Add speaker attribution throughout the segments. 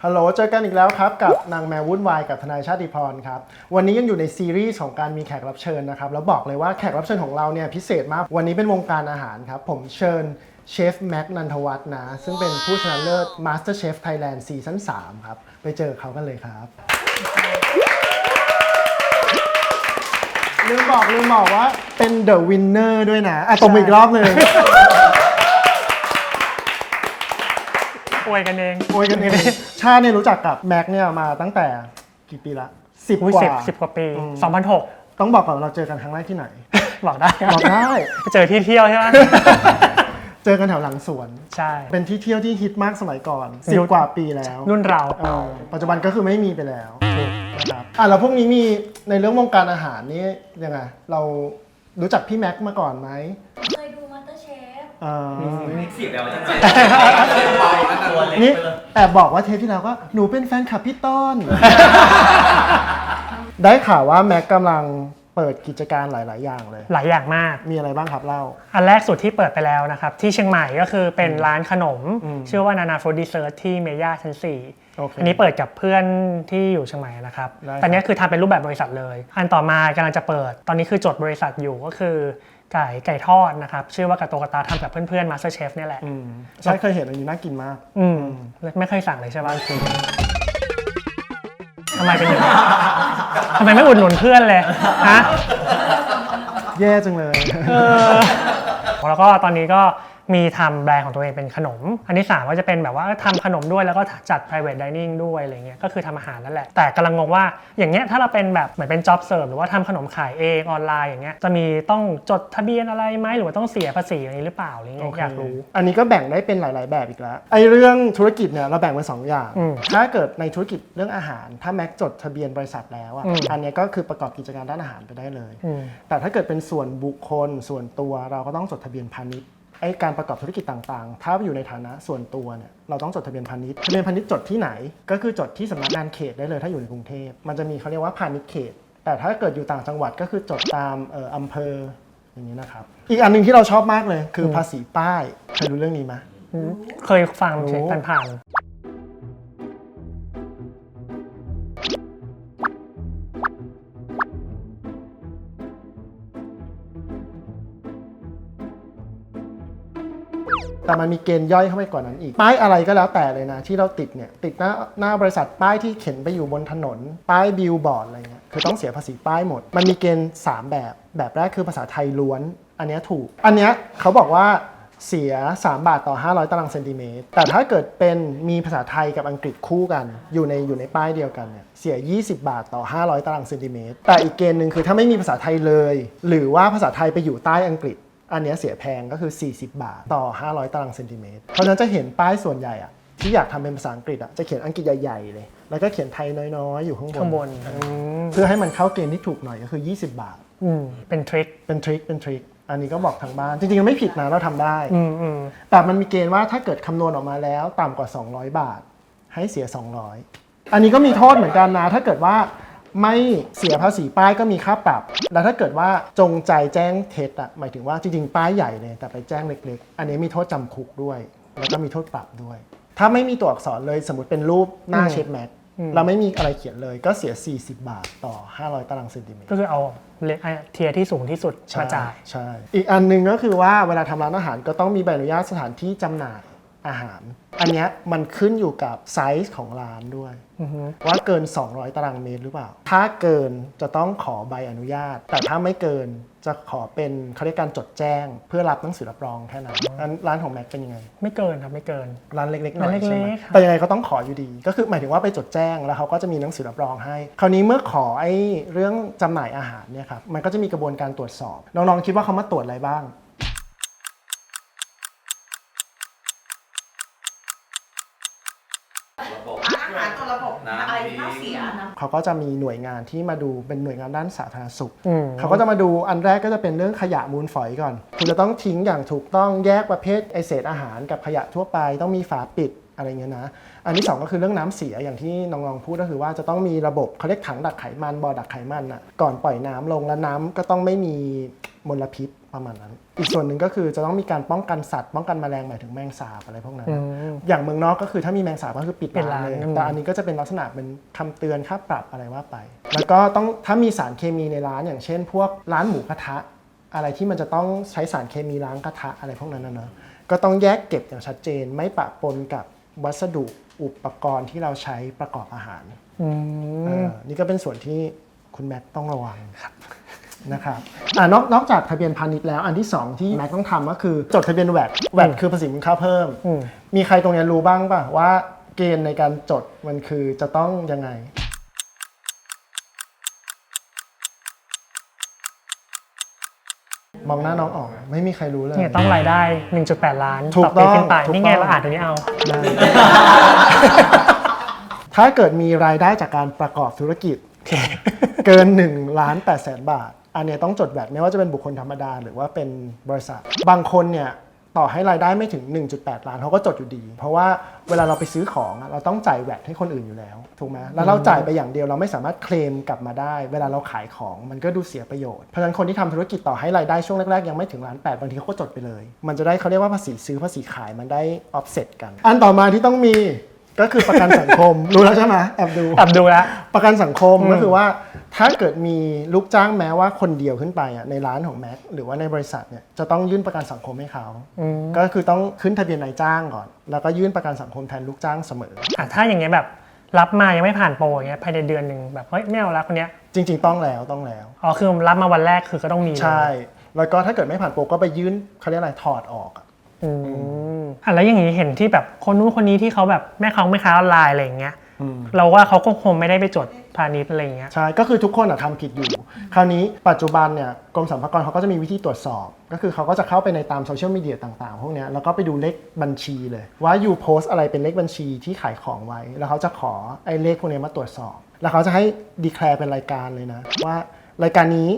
Speaker 1: ฮัลโหล เจอกันอีกแล้วครับ กับนางแมววุ่นวายกับทนายชาติพรครับ วันนี้ยังอยู่ในซีรีส์ของการมีแขกรับเชิญนะครับ แล้วบอกเลยว่าแขกรับเชิญของเราเนี่ยพิเศษมาก วันนี้เป็นวงการอาหารครับ ผมเชิญเชฟแม็กนันทวัฒน์นะ ซึ่งเป็นผู้ชนะเลิศ Master Chef Thailand ซีซั่น3ครับ ไปเจอเขากันเลยครับ ลืมบอกลืมบอกว่าเป็น The Winner ด้วยนะอะตบมืออีกรอบหนึ่ง
Speaker 2: อ วยกันเอง
Speaker 1: โอ้ยกันเองชาเนี่ยรู้จักกับแม็กเนี่ยมาตั้งแต่กี่ปีละสิบ
Speaker 2: อุ้ย
Speaker 1: กว่า
Speaker 2: สิบสิบกว่าปี2006
Speaker 1: ต้องบอกก่อนเราเจอกันครั้งแรกที่ไหน
Speaker 2: บอกได้
Speaker 1: บอกได้
Speaker 2: ไปเจอที่เที่ยวใช่ไหม
Speaker 1: เจอกันแถวหลังสวน
Speaker 2: ใช่
Speaker 1: เป็นที่เที่ยวที่ฮิตมากสมัยก่อนสิบ
Speaker 2: รุ่น
Speaker 1: กว่าปีแล้ว
Speaker 2: รุ่นเรา
Speaker 1: เออปัจจุบันก็คือไม่มีไปแล้วนะครับอะแล้วพวกนี้มีในเรื่องวงการอาหารนี่ยังไงเรารู้จักพี่แม็กมาก่อนไหม
Speaker 3: เคยดูมาสเตอร์เชฟ
Speaker 1: เออ
Speaker 4: เสียบแล้วจังเลยตัวเล็ก
Speaker 1: นี่
Speaker 4: ไปเลย
Speaker 1: แอบบอกว่าเทปที่แล้วก็หนูเป็นแฟนคลับพี่ต้น ได้ข่าวว่าแม็กกำลังเปิดกิจการหลาย ๆ อย่างเลย
Speaker 2: หลายอย่างมาก
Speaker 1: มีอะไรบ้างครับเล่า
Speaker 2: อันแรกสุดที่เปิดไปแล้วนะครับ ที่เชียงใหม่ก็คือเป็นร้านขนม
Speaker 1: อืม
Speaker 2: ชื่อว่านานาฟ o ด d เซิร์ที่เมย่าชั้น
Speaker 1: โอเค
Speaker 2: 4 อันนี้เปิดกับเพื่อนที่อยู่เชียงใหม่นะครับ
Speaker 1: ได้ครับ
Speaker 2: ตอนนี้คือทำเป็นรูปแบบบริษัทเลย อันต่อมากำลังจะเปิด ตอนนี้คือจดบริษัทอยู่ก็คือไก่ไก่ทอดนะครับ ชื่อว่ากาโตกาตาทำกับเพื่อนๆมาสเตอร์เชฟนี่ยแหละ
Speaker 1: อืมใช่เคยเห็นอันนี้น่ากินมาก
Speaker 2: อืมไม่เคยสั่งเลยใช่ไหมทำไมเป็นอย่างนี้ทำไมไม่อุดหนุนเพื่อนเลยฮะ
Speaker 1: แย่จังเลย
Speaker 2: เออแล้วก็ตอนนี้ก็ มีทำแบรนด์ของตัวเองเป็นขนม อันที่สามก็จะเป็นแบบว่าทำขนมด้วยแล้วก็จัด private dining ด้วยอะไรเงี้ยก็คือทำอาหารนั่นแหละ แต่กำลังงงว่าอย่างเงี้ยถ้าเราเป็นแบบเหมือนเป็น job serve หรือว่าทำขนมขายเองออนไลน์อย่างเงี้ยจะมีต้องจดทะเบียนอะไรไหมหรือว่าต้องเสียภาษีอะไรหรือเปล่าอะไรเงี้ยอยากรู้
Speaker 1: อันนี้ก็แบ่งได้เป็นหลาย ๆ แบบอีกแล้วไอ้เรื่องธุรกิจเนี่ยเราแบ่งเป็นสองอย่าง
Speaker 2: อืม
Speaker 1: ถ้าเกิดในธุรกิจเรื่องอาหาร ถ้าแม็กจดทะเบียนบริษัทแล้วอะ
Speaker 2: อืม
Speaker 1: อันเนี้ยก็คือประกอบกิจการด้านอาหารไปได้เลย
Speaker 2: อืม
Speaker 1: แต่ถ้าเกิดเป็นส่วนบุคคลส่วนตัวเราก็ต้องจดทะเบียนพาณิชย์ ไอ้การประกอบธุรกิจต่างๆ ถ้าอยู่ในฐานะส่วนตัวเนี่ยเราต้องจดทะเบียนพาณิชย์ทะเบียนพาณิชย์จดที่ไหน ก็คือจดที่สำนักงานเขตได้เลยถ้าอยู่ในกรุงเทพมันจะมีเขาเรียกว่าพาณิชย์เขต แต่ถ้าเกิดอยู่ต่างจังหวัดก็คือจดตามเอ่ออำเภออย่างนี้นะครับอีกอันหนึงที่เราชอบมากเลยคือภาษีป้ายเคยรู้เรื่องนี้ไหม
Speaker 2: เคยฟังเฉย
Speaker 1: รู้
Speaker 2: ๆผ่าน
Speaker 1: แต่มันมีเกณฑ์ย่อยเข้าไปกว่านั้นอีก ป้ายอะไรก็แล้วแต่เลยนะ ที่เราติดเนี่ย ติดหน้าหน้าบริษัทป้ายที่เข็นไปอยู่บนถนน ป้ายบิลบอร์ดอะไรเงี้ยคือต้องเสียภาษีป้ายหมด มันมีเกณฑ์ 3 แบบ แบบแรกคือภาษาไทยล้วน อันนี้ถูก อันนี้เขาบอกว่าเสีย 3 บาทต่อ 500 ตารางเซนติเมตร แต่ถ้าเกิดเป็นมีภาษาไทยกับอังกฤษคู่กัน อยู่ในอยู่ในป้ายเดียวกันเนี่ยเสีย 20 บาทต่อ 500 ตารางเซนติเมตร แต่อีกเกณฑ์หนึ่งคือถ้าไม่มีภาษาไทยเลย หรือว่าภาษาไทยไปอยู่ใต้อังกฤษ อันเนี้ยเสียแพงก็คือ 40 บาทต่อ 500 ตารางเซนติเมตร เพราะฉะนั้นจะเห็นป้ายส่วนใหญ่อะที่อยากทำเป็นภาษาอังกฤษอะจะเขียนอังกฤษใหญ่ๆเลย แล้วก็เขียนไทยน้อยๆ อยู่ข้างบน
Speaker 2: ข้างบนอืม
Speaker 1: เพื่อให้มันเข้าเกณฑ์ที่ถูกหน่อยก็คือ 20 บาท
Speaker 2: อืมเป็นทริค
Speaker 1: เป็นทริคเป็นทริคอันนี้ก็บอกทางบ้าน จริงๆมันไม่ผิดนะเราทำได้
Speaker 2: อืมอืม
Speaker 1: แต่มันมีเกณฑ์ว่าถ้าเกิดคำนวณออกมาแล้วต่ำกว่า 200 บาท ให้เสีย 200 อันนี้ก็มีโทษเหมือนกันนะ ถ้าเกิดว่า ไม่เสียภาษีป้ายก็มีค่าปรับ แล้วถ้าเกิดว่าจงใจแจ้งเท็จอะหมายถึงว่าจริงๆ ป้ายใหญ่เลยแต่ไปแจ้งเล็กๆ อันนี้มีโทษจำคุกด้วย แล้วก็มีโทษปรับด้วย ถ้าไม่มีตัวอักษรเลยสมมติเป็นรูปหน้าเชฟแม็กเราไม่มีอะไรเขียนเลยก็เสีย 40 บาทต่อ 500 ตารางเซนติเมตร
Speaker 2: ก็คือเอาเลเทียร์ที่สูงที่สุดมาจ่าย
Speaker 1: ใช่ อีกอันหนึงก็คือว่าเวลาทำร้านอาหารก็ต้องมีใบอนุญาตสถานที่จำหน่าย อาหาร อันเนี้ยมันขึ้นอยู่กับไซส์ของร้านด้วย ว่าเกิน 200 ตารางเมตรหรือเปล่า ถ้าเกินจะต้องขอใบอนุญาต แต่ถ้าไม่เกินจะขอเป็นเขาเรียกการจดแจ้ง เพื่อรับหนังสือรับรองแค่นั้นร้านร้านของแม็กเป็นยังไง
Speaker 2: ไม่เกินครับไม่เกิน
Speaker 1: ร้านเล็กๆหน่อย
Speaker 2: ร้านเล็กๆ
Speaker 1: ใช่ไหม
Speaker 2: ค่ะ
Speaker 1: แต่ยังไงก็ต้องขออยู่ดี ก็คือหมายถึงว่าไปจดแจ้งแล้วเขาก็จะมีหนังสือรับรองให้ คราวนี้เมื่อขอไอ้เรื่องจำหน่ายอาหารเนี่ยครับมันก็จะมีกระบวนการตรวจสอบ น้องๆคิดว่าเขามาตรวจอะไรบ้าง
Speaker 4: ระบบ
Speaker 3: อาหารตัวระบบ
Speaker 4: น้ำ
Speaker 3: อะไรที่น่าเสียนะ
Speaker 1: เขาก็จะมีหน่วยงานที่มาดูเป็นหน่วยงานด้านสาธารณสุข
Speaker 2: อืม
Speaker 1: เขาก็จะมาดูอันแรกก็จะเป็นเรื่องขยะมูลฝอยก่อน คุณจะต้องทิ้งอย่างถูกต้องแยกประเภทไอเศษอาหารกับขยะทั่วไป ต้องมีฝาปิดอะไรเงี้ยนะ อันที่สองก็คือเรื่องน้ำเสียอย่างที่น้องๆพูดก็คือว่าจะต้องมีระบบเขาเรียกถังดักไขมันบ่อดักไขมันอะก่อนปล่อยน้ำลงแล้วน้ำก็ต้องไม่มีมลพิษ ประมาณนั้น อีกส่วนหนึ่งก็คือจะต้องมีการป้องกันสัตว์ป้องกันแมลงหมายถึงแมงสาบอะไรพวกนั้น
Speaker 2: อื
Speaker 1: นะ
Speaker 2: ม
Speaker 1: อย่างเมืองนอกก็คือถ้ามีแมงสาบก็คือปิด
Speaker 2: ปิด
Speaker 1: ร้าน
Speaker 2: ร้าน
Speaker 1: เลย
Speaker 2: อืม
Speaker 1: แต่อันนี้ก็จะเป็นลักษณะเป็นคำเตือนค่าปรับอะไรว่าไป แล้วก็ต้องถ้ามีสารเคมีในร้านอย่างเช่น พวกร้านหมูกระทะ อะไรที่มันจะต้องใช้สารเคมีล้างกระทะอะไรพวกนั้นนะเนอะก็ต้องแยกเก็บอย่างชัดเจน ไม่ปะปนกับวัสดุอุปกรณ์ที่เราใช้ประกอบอาหาร
Speaker 2: อื
Speaker 1: เอ
Speaker 2: ม
Speaker 1: อนี่ก็เป็นส่วนที่คุณแม็กต้องระวัง นะครับอ่านอกนอกจากทะเบียนพาณิชย์แล้วอันที่สองที่แม็กต้องทำก็คือจดทะเบียนแวดแวดคือภาษีมูลค่าเพิ่ม
Speaker 2: อืม
Speaker 1: มีใครตรงเนี้ยรู้บ้างป่ะว่าเกณฑ์ในการจดมันคือจะต้องยังไง มองหน้าน้องออกไม่มีใครรู้เลย
Speaker 2: เนี่ยต้องรายได้ 1.8 ล้าน
Speaker 1: ถูก
Speaker 2: ต่อปีขึ้นไป
Speaker 1: ต้อง
Speaker 2: นี่ไง
Speaker 1: ถูกต้อง
Speaker 2: เราอ่านตรงนี้เอา
Speaker 1: ได้ ถ้าเกิดมีรายได้จากการประกอบธุรกิจ เกิน1ล้าน8แสนบาท อันเนี้ยต้องจดแบบไม่ว่าจะเป็นบุคคลธรรมดาหรือว่าเป็นบริษัท บางคนเนี่ยต่อให้รายได้ไม่ถึง 1.8 ล้านเขาก็จดอยู่ดี เพราะว่าเวลาเราไปซื้อของอะเราต้องจ่ายแวดให้คนอื่นอยู่แล้วถูกไหมแล้วเราจ่ายไปอย่างเดียวเราไม่สามารถเคลมกลับมาได้ เวลาเราขายของมันก็ดูเสียประโยชน์เพราะฉะนั้นคนที่ทำธุรกิจต่อให้รายได้ช่วงแรกๆยังไม่ถึงล้านแปดบางทีเขาก็จดไปเลย มันจะได้เขาเรียกว่าภาษีซื้อภาษีขายมันได้ offset กัน อันต่อมาที่ต้องมี ก็คือประกันสังคม รู้แล้วใช่ไหมแอบดู
Speaker 2: แอบดูแล้ว
Speaker 1: ประกันสังคม
Speaker 2: อืม
Speaker 1: ก็คือว่าถ้าเกิดมีลูกจ้างแม้ว่าคนเดียวขึ้นไปอะในร้านของแม็กหรือว่าในบริษัทเนี่ยจะต้องยื่นประกันสังคมให้เขา
Speaker 2: อืม
Speaker 1: ก็คือต้องขึ้นทะเบียนนายจ้างก่อน แล้วก็ยื่นประกันสังคมแทนลูกจ้างเสมอ
Speaker 2: อะถ้าอย่างเงี้ยแบบรับมายังไม่ผ่านโปรอย่างเงี้ยภายในเดือนหนึ่งแบบเฮ้ยไม่เอาละคนเนี้ย
Speaker 1: จริง ๆ ต้องแล้วต้องแล้ว
Speaker 2: อ๋อคือรับมาวันแรกคือก็ต้องมีเลย
Speaker 1: ใช่ แล้วก็ถ้าเกิดไม่ผ่านโปรก็ไปยื่นเขาเรียกอะไรถอดออก อะ
Speaker 2: อืมอะแล้วอย่างนี้เห็นที่แบบคนนู้นคนนี้ที่เขาแบบแม่ค้าแม่ค้าออนไลน์อะไรอย่างเงี้ยเราว่าเขาก็คงไม่ได้ไปจดพาณิชย์อะไรอย่างเงี้ย
Speaker 1: ใช่ ก็คือทุกคนอะทำผิดอยู่ คราวนี้ปัจจุบันเนี่ยกรมสรรพากรเขาก็จะมีวิธีตรวจสอบ ก็คือเขาก็จะเข้าไปในตามโซเชียลมีเดียต่างๆ พวกเนี้ยแล้วก็ไปดูเลขบัญชีเลย ว่าอยู่โพสอะไรเป็นเลขบัญชีที่ขายของไว้ แล้วเขาจะขอไอ้เลขพวกเนี้ยมาตรวจสอบ แล้วเขาจะให้ดีแคลร์เป็นรายการเลยนะ ว่ารายการนี้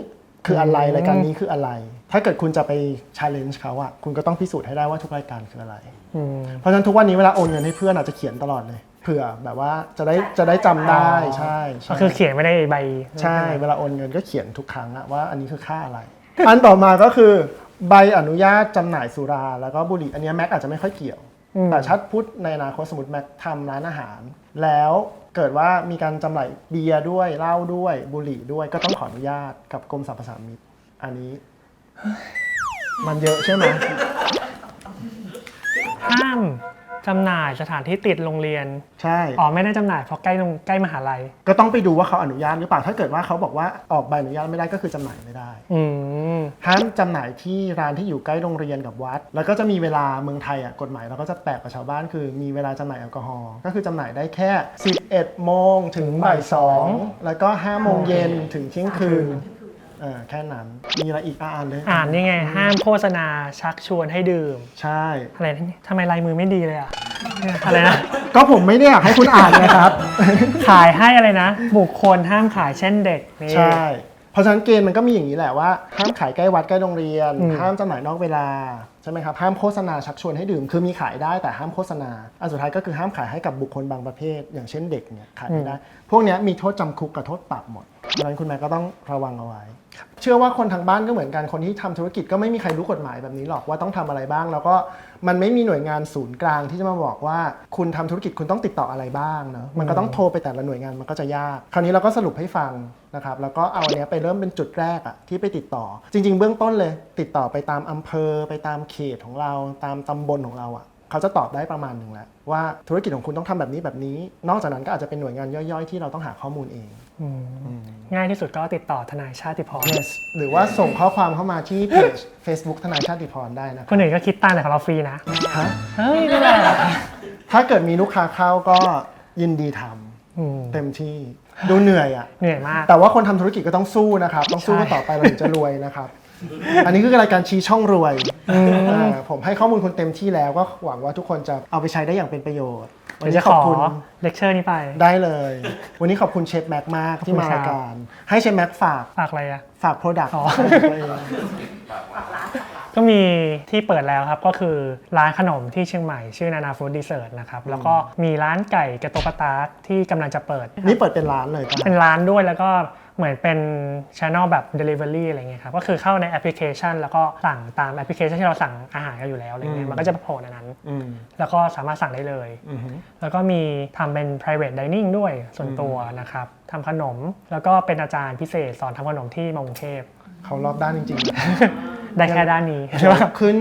Speaker 1: คืออะไร
Speaker 2: อืม
Speaker 1: รายการนี้คืออะไร ถ้าเกิดคุณจะไป challenge เขาอะคุณก็ต้องพิสูจน์ให้ได้ว่าทุกรายการคืออะไร
Speaker 2: อืม
Speaker 1: เพราะฉะนั้นทุกวันนี้เวลาโอนเงินให้เพื่อนอาจจะเขียนตลอดเลย เผื่อแบบว่าจะได้จะได้จำได้ใช่ใช่
Speaker 2: ก็คือเขียนไม่ได้ใบ
Speaker 1: ใช่ เวลาโอนเงินก็เขียนทุกครั้งอะว่าอันนี้คือค่าอะไร อันต่อมาก็คือใบอนุญาตจำหน่ายสุรา แล้วก็บุหรี่อันเนี้ยแม็กอาจจะไม่ค่อยเกี่ยว
Speaker 2: อืม
Speaker 1: แต่ชัดพูดในอนาคตสมมติแม็กทำร้านอาหาร แล้ว เกิดว่ามีการจำหน่ายเบียร์ด้วยเหล้าด้วยบุหรี่ด้วยก็ต้องขออนุญาตกับกรมสรรพสามิตอันนี้ มันเยอะใช่ไหม
Speaker 2: ห้าม จำหน่ายสถานที่ติดโรงเรียน
Speaker 1: ใช่
Speaker 2: อ๋อไม่ได้จำหน่ายเพราะใกล้โรงใกล้มหาลัย
Speaker 1: ก็ต้องไปดูว่าเขาอนุญาตหรือเปล่า ถ้าเกิดว่าเขาบอกว่าออกใบอนุญาตไม่ได้ก็คือจำหน่ายไม่ได้
Speaker 2: อืม
Speaker 1: ห้ามจำหน่ายที่ร้านที่อยู่ใกล้โรงเรียนกับวัด แล้วก็จะมีเวลาเมืองไทยอะกฎหมายเราก็จะแปลกกับชาวบ้านคือมีเวลาจำหน่ายแอลกอฮอล์ก็คือจำหน่ายได้แค่ 11โมงถึงบ่ายสองแล้วก็5โมงเย็นถึงเที่ยงคืนเออแค่นั้น มีอะไรอีกอะอ่านเลย
Speaker 2: อ่านนี่ไง ห้ามโฆษณาชักชวนให้ดื่ม
Speaker 1: ใช่
Speaker 2: อะไรนี่ทำไมลายมือไม่ดีเลยอะเนี่ยอะไรนะ
Speaker 1: ก็ผมไม่ได้อยากให้คุณอ่านนะครับ
Speaker 2: ขายให้อะไรนะ บุคคลห้ามขายเช่นเด็กนี่
Speaker 1: ใช่ เพราะฉะนั้นเกณฑ์มันก็มีอย่างนี้แหละว่าห้ามขายใกล้วัดใกล้โรงเรียน
Speaker 2: อืม
Speaker 1: ห้ามจำหน่ายนอกเวลาใช่ไหมครับห้ามโฆษณาชักชวนให้ดื่ม คือมีขายได้แต่ห้ามโฆษณาอันสุดท้ายก็คือห้ามขายให้กับบุคคลบางประเภท อย่างเช่นเด็กเนี่ยขายไม่ได้ พวกเนี้ยมีโทษจำคุกกับโทษปรับหมดดังนั้นคุณแม่ก็ต้องระวังเอาไว้ เชื่อว่าคนทางบ้านก็เหมือนกันคนที่ทำธุรกิจก็ไม่มีใครรู้กฎหมายแบบนี้หรอกว่าต้องทำอะไรบ้าง แล้วก็มันไม่มีหน่วยงานศูนย์กลางที่จะมาบอกว่า คุณทำธุรกิจคุณต้องติดต่ออะไรบ้างเนอะมันก็ต้องโทรไปแต่ละหน่วยงานมันก็จะยาก คราวนี้เราก็สรุปให้ฟังนะครับแล้วก็เอาอันเนี้ยไปเริ่มเป็นจุดแรกอะที่ไปติดต่อ จริง ๆ เบื้องต้นเลย ติดต่อไปตามอำเภอไปตามเขตของเราตามตำบลของเราอะ เขาจะตอบได้ประมาณหนึ่งแล้วว่าธุรกิจของคุณต้องทำแบบนี้แบบนี้ นอกจากนั้นก็อาจจะเป็นหน่วยงานย่อยๆ ที่เราต้องหาข้อมูลเอง
Speaker 2: อืมง่ายที่สุดก็ติดต่อทนายชาติพร
Speaker 1: yes หรือว่าส่งข้อความเข้ามาที่เพจ Facebook ทนายชาติพรได้นะค
Speaker 2: ครับนอื่นก็คิดตังค์แต่ของเราฟรีนะ
Speaker 1: ฮะ
Speaker 2: เฮ้ยนี่แหละ
Speaker 1: ถ้าเกิดมีลูกค้าเข้าก็ยินดีทำ
Speaker 2: อืม
Speaker 1: เต็มที่ดูเหนื่อยอะ
Speaker 2: เหนื่อยมาก
Speaker 1: แต่ว่าคนทำธุรกิจก็ต้องสู้นะครับ ต้องสู้กันต่อไปเราถึงจะรวยนะครับ อันนี้คือรายการชี้ช่องรวย อ่าผมให้ข้อมูลคุณเต็มที่แล้วก็หวังว่าทุกคนจะเอาไปใช้ได้อย่างเป็นประโยชน์ วัน
Speaker 2: เดี๋ยว
Speaker 1: นี้
Speaker 2: จะ
Speaker 1: ข
Speaker 2: ข
Speaker 1: อบ
Speaker 2: อ
Speaker 1: คุณ
Speaker 2: เลคเชอร์นี้ไป
Speaker 1: ได้เลย วันนี้ขอบคุณเชฟแม็กมากที่มา
Speaker 2: ขอบคุณครับ
Speaker 1: รายการ ให้เชฟแม็กฝาก
Speaker 2: ฝากอะไรอะ
Speaker 1: ฝากโปรดักต์
Speaker 2: อ๋อ
Speaker 1: ของตัวเอง
Speaker 3: ฝากร้านฝากร้าน
Speaker 2: ก็มีที่เปิดแล้วครับก็คือร้านขนมที่เชียงใหม่ชื่อนานาฟู้ดดีเซอร์นะครับแล้วก็มีร้านไก่กระโตกกระตากที่กำลังจะเปิด
Speaker 1: นี่เปิดเป็นร้านเลยปะ
Speaker 2: เป็นร้านด้วยแล้วก็ เหมือนเป็นช anel แบบ Delivery อะไรเงี้ยครับก็คือเข้าในแอปพลิเคชัน แล้วก็สั่งตามแอปพลิเคชันที่เราสั่งอาหารกันอยู่แล้วอะไรเงี้ยมันก็จะโผล่ในนั้น
Speaker 1: อืม
Speaker 2: แล้วก็สามารถสั่งได้เลย
Speaker 1: อือฮึ
Speaker 2: แล้วก็มีทำเป็น private dining ด้วยส่วนตัวนะครับทำขนมแล้วก็เป็นอาจารย์พิเศษสอนทำขนมที่มากรุงเทพ
Speaker 1: เขารอบด้านจริงๆนะ
Speaker 2: ได้แค่ด้านนี้
Speaker 1: เดี๋ยวขึ้น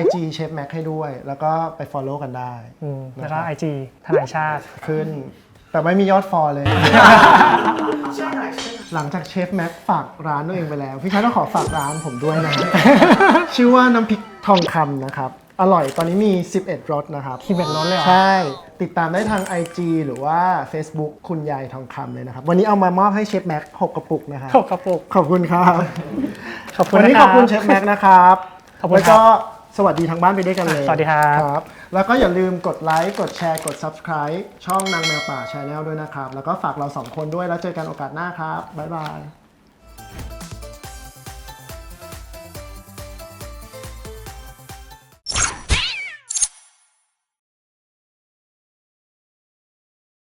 Speaker 1: IG เชฟแม็กให้ด้วย แล้วก็ไป follow กันได้
Speaker 2: อืมแล้วก็ IG ทนายชาติ
Speaker 1: ขึ้น แต่ไม่มียอดฟอลเลยห ลังจากเชฟแม็กฝากร้านตัวเองไปแล้ว พี่ชายต้องขอฝากร้านผมด้วยนะ ชื่อว่าน้ำพริกทองคำนะครับ อร่อยตอนนี้มี 11 รสนะครับ
Speaker 2: 11รสเลยเหรอ
Speaker 1: ใช่ ติดตามได้ทาง IG หรือว่า Facebook คุณยายทองคำเลยนะครับ วันนี้เอามามอบให้เชฟแม็ก6กระปุกนะครับ
Speaker 2: ขอบกระปุก
Speaker 1: ขอบคุณครับ
Speaker 2: ขอบคุณ
Speaker 1: วันนี้
Speaker 2: นะ
Speaker 1: ข
Speaker 2: ค
Speaker 1: อ
Speaker 2: รั
Speaker 1: บบคุณเชฟแม็กนะครับ
Speaker 2: ขอบคุณ
Speaker 1: แล้วก็ สวัสดีทางบ้านไปด้วยกันเลย
Speaker 2: สวัสดีครับ
Speaker 1: ครับ แล้วก็อย่าลืมกดไลค์กดแชร์กด Subscribe ช่องนางแมวป่าชาแนลด้วยนะครับ แล้วก็ฝากเราสองคนด้วยแล้วเจอกันโอกาสหน้าครับบ๊ายบาย